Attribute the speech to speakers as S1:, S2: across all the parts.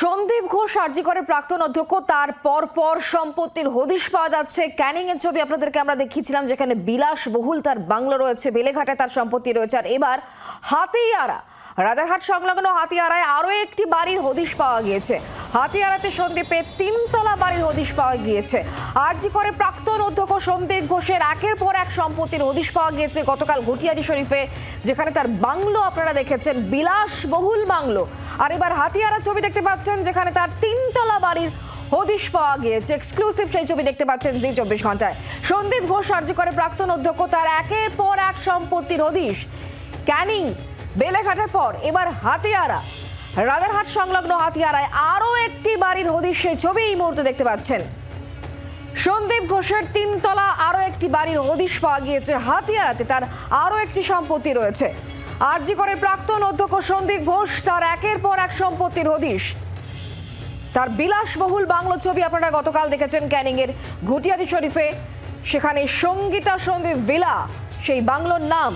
S1: সন্দীপ ঘোষ আরজিকরের প্রাক্তন অধ্যক্ষ, তার পর পর সম্পত্তির হদিশ পাওয়া যাচ্ছে। ক্যানিং এর ছবি আপনাদেরকে আমরা দেখিয়েছিলাম, যেখানে বিলাস বহুল তার বাংলো রয়েছে, বেলেঘাটে তার সম্পত্তি রয়েছে। আর এবার হাতিয়ারা, রাজারহাট সংলগ্ন হাতিয়ারায় আরও একটি বাড়ির হদিশ পাওয়া গিয়েছে। হাতিয়ারাতে সন্দীপের তিনতলা বাড়ির হদিশ পাওয়া গিয়েছে। আরজি করে প্রাক্তন অধ্যক্ষ সন্দীপ ঘোষের একের পর এক সম্পত্তির হদিশ পাওয়া গিয়েছে গতকাল ঘটিয়ারি শরীফে, যেখানে তার বাংলো আপনারা দেখেছেন, বিলাস বহুল বাংলো। আর এবার হাতিয়ারা ছবি দেখতে পাচ্ছেন যেখানে তার তিনতলা বাড়ির হদিশ পাওয়া গিয়েছে। এক্সক্লুসিভ সেই ছবি দেখতে পাচ্ছেন জি চব্বিশ ঘন্টায়। সন্দীপ ঘোষ আর্জি করে প্রাক্তন অধ্যক্ষ, তার একের পর এক সম্পত্তির হদিশ। ক্যানিং, বেলেঘাটের পর, এবার হাতিয়ারা। রাজারহাট সংলগ্ন হাতিয়ারায় আরও একটি বাড়ির হদিশ সেই ছবি এই মুহূর্তে দেখতে পাচ্ছেন। সন্দীপ ঘোষের তিনতলা আরও একটি বাড়ির হদিশ পাওয়া গিয়েছে হাতিয়ারাতে, তার আরও একটি সম্পত্তি রয়েছে। আরজি করে প্রাক্তন অধ্যক্ষ সন্দীপ ঘোষ, তার একের পর এক সম্পত্তির হদিশ। তার বিলাসবহুল বাংলো ছবি আপনারা গতকাল দেখেছেন ক্যানিংয়ের ঘটিয়াদি শরীফে। সেখানে সঙ্গীতা সন্দীপ ভিলা, সেই বাংলোর নাম।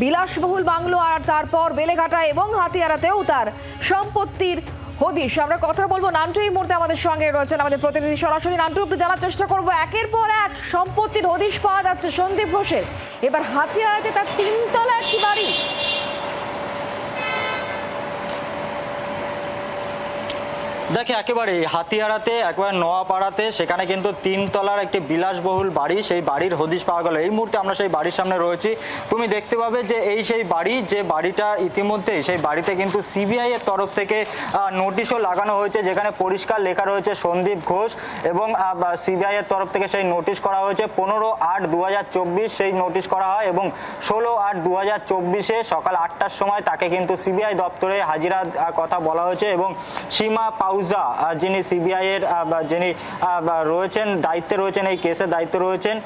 S1: বিলাসবহুল বাংলো আর তারপর বেলেঘাটা এবং হাতিয়ারাতেও তার সম্পত্তির হদিশ। আমরা কথা বলব নান্টু এই মুহূর্তে আমাদের সঙ্গে রয়েছেন আমাদের প্রতিনিধি। সরাসরি নান্টু, একটু জানার চেষ্টা করব, একের পর এক সম্পত্তির হদিশ পাওয়া যাচ্ছে সন্দীপ ঘোষের। এবার হাতিয়ারাতে তার তিনতলা একটি বাড়ি।
S2: দেখে একেবারে হাতিয়ারাতে একবার নোয়াপাড়াতে সেখানে কিন্তু তিনতলার একটি বিলাসবহুল বাড়ি সেই বাড়ির হদিশ পাওয়া গেল। এই মুহূর্তে আমরা সেই বাড়ির সামনে রয়েছি। তুমি দেখতে পাবে যে এই সেই বাড়ি যে বাড়িটা ইতিমধ্যেই সেই বাড়িতে কিন্তু সিবিআই এর তরফ থেকে নোটিশও লাগানো হয়েছে যেখানে পরিষ্কার লেখা রয়েছে সন্দীপ ঘোষ এবং সিবিআই এর তরফ থেকে সেই নোটিশ করা হয়েছে। পনেরো আট দু সেই নোটিশ করা হয় এবং ষোলো আট দু হাজার চব্বিশে সকাল আটটার সময় তাকে কিন্তু সিবিআই দপ্তরে হাজিরার আহ, কথা বলা হয়েছে এবং সীমা পাউজা আহ, যিনি সিবিআই এর যিনি রয়েছেন দায়িত্বে রয়েছেন এই কেসের দায়িত্বে রয়েছেন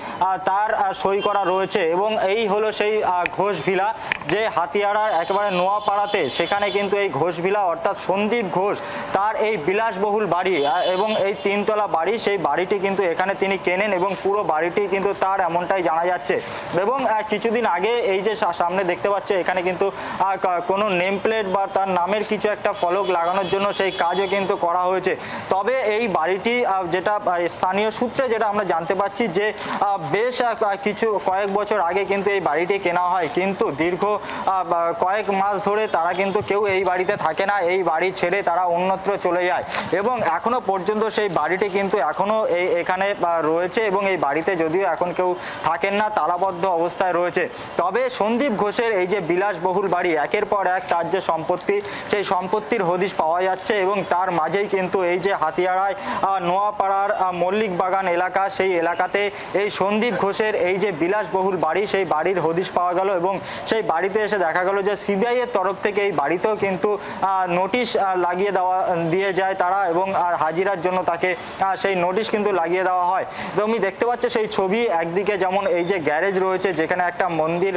S2: তার সই করা রয়েছে এবং এই হলো সেই ঘোষ ভিলা যে হাতিয়ারার একেবারে নোয়াপাড়াতে সেখানে কিন্তু এই ঘোষ ভিলা অর্থাৎ সন্দীপ ঘোষ তার এই বিলাসবহুল বাড়ি এবং এই তিনতলা বাড়ি সেই বাড়িটি কিন্তু এখানে তিনি কেনেন এবং পুরো বাড়িটি কিন্তু তার এমনটাই জানা যাচ্ছে। এবং কিছুদিন আগে এই যে সামনে দেখতে পাচ্ছে এখানে কিন্তু কোনো নেম প্লেট বা তার নামের কিছু একটা ফলক লাগানোর জন্য সেই কাজও কিন্তু করা হয়েছে। তবে এই বাড়িটি যেটা স্থানীয় সূত্রে যেটা আমরা জানতে পারছি যে বেশ কিছু, কয়েক বছর আগে কিন্তু এই বাড়িটি কেনা হয়। কিন্তু দীর্ঘ কয়েক মাস ধরে তারা কিন্তু কেউ এই বাড়িতে থাকে না। এই বাড়ি ছেড়ে তারা অন্যত্র চলে যায়। এবং এখনও পর্যন্ত সেই বাড়িটি কিন্তু এখনও এই, এখানে রয়েছে এবং এই বাড়িতে যদিও এখন কেউ থাকেন না, তালাবদ্ধ অবস্থায় রয়েছে। তবে সন্দীপ ঘোষের এই যে বিলাসবহুল বাড়ি, একের পর এক তার যে সম্পত্তি, সেই সম্পত্তির হদিশ পাওয়া যাচ্ছে এবং তার মাঝেই কিন্তু এই যে হাতিয়ারায় নোয়াপাড়ার মল্লিক বাগান এলাকা, সেই এলাকাতে এই সন্দীপ ঘোষের এই যে বিলাসবহুল বাড়ি, সেই বাড়ির হদিশ পাওয়া গেল এবং সেই বাড়িতে এসে দেখা গেল যে সিবিআই এর তরফ থেকে এই বাড়িতেও কিন্তু নোটিশ লাগিয়ে দেওয়া, দিয়ে যায় তারা এবং হাজিরার জন্য তাকে সেই নোটিশ কিন্তু লাগিয়ে দেওয়া হয়। তুমি দেখতে পাচ্ছ সেই ছবি, একদিকে যেমন এই যে গ্যারেজ রয়েছে, যেখানে একটা মন্দির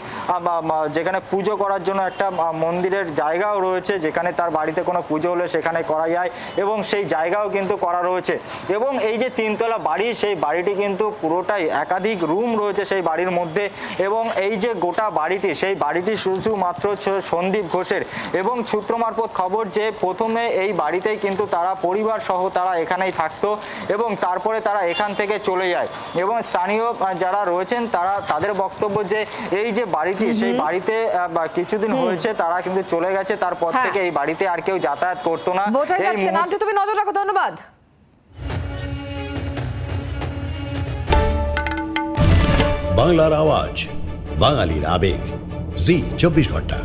S2: যেখানে পুজো করার জন্য একটা মন্দিরের জায়গাও রয়েছে, যেখানে তার বাড়িতে কোনো পুজো হলে সেখানে করা যায়। এবং সেই জায়গাও কিন্তু করা রয়েছে। এবং এই যে তিনতলা বাড়ি সেই বাড়িটি কিন্তু পুরোটাই একাধিক রুম রয়েছে সেই বাড়ির মধ্যে। এবং এই যে গোটা বাড়িটি সেই বাড়িটি শুধুমাত্র সন্দীপ ঘোষের। এবং সূত্র মারফত খবর যে প্রথমে এই বাড়িতেই কিন্তু তারা পরিবার সহ তারা এখানেই থাকতো এবং তারপরে তারা এখান থেকে চলে যায়। এবং স্থানীয় যারা রয়েছেন তারা তাদের বক্তব্য যে এই যে বাড়িটি সেই বাড়িতে কিছুদিন হয়েছে তারা কিন্তু চলে গেছে তারপর
S1: হ্যাঁ।
S2: থেকে এই বাড়িতে আর কেউ যাতায়াত করতো না। এই
S1: নান্টু তুমি নজর রাখো ধন্যবাদ।
S3: বাংলার আওয়াজ বাঙালির আবেগ। জি চব্বিশ ঘণ্টা।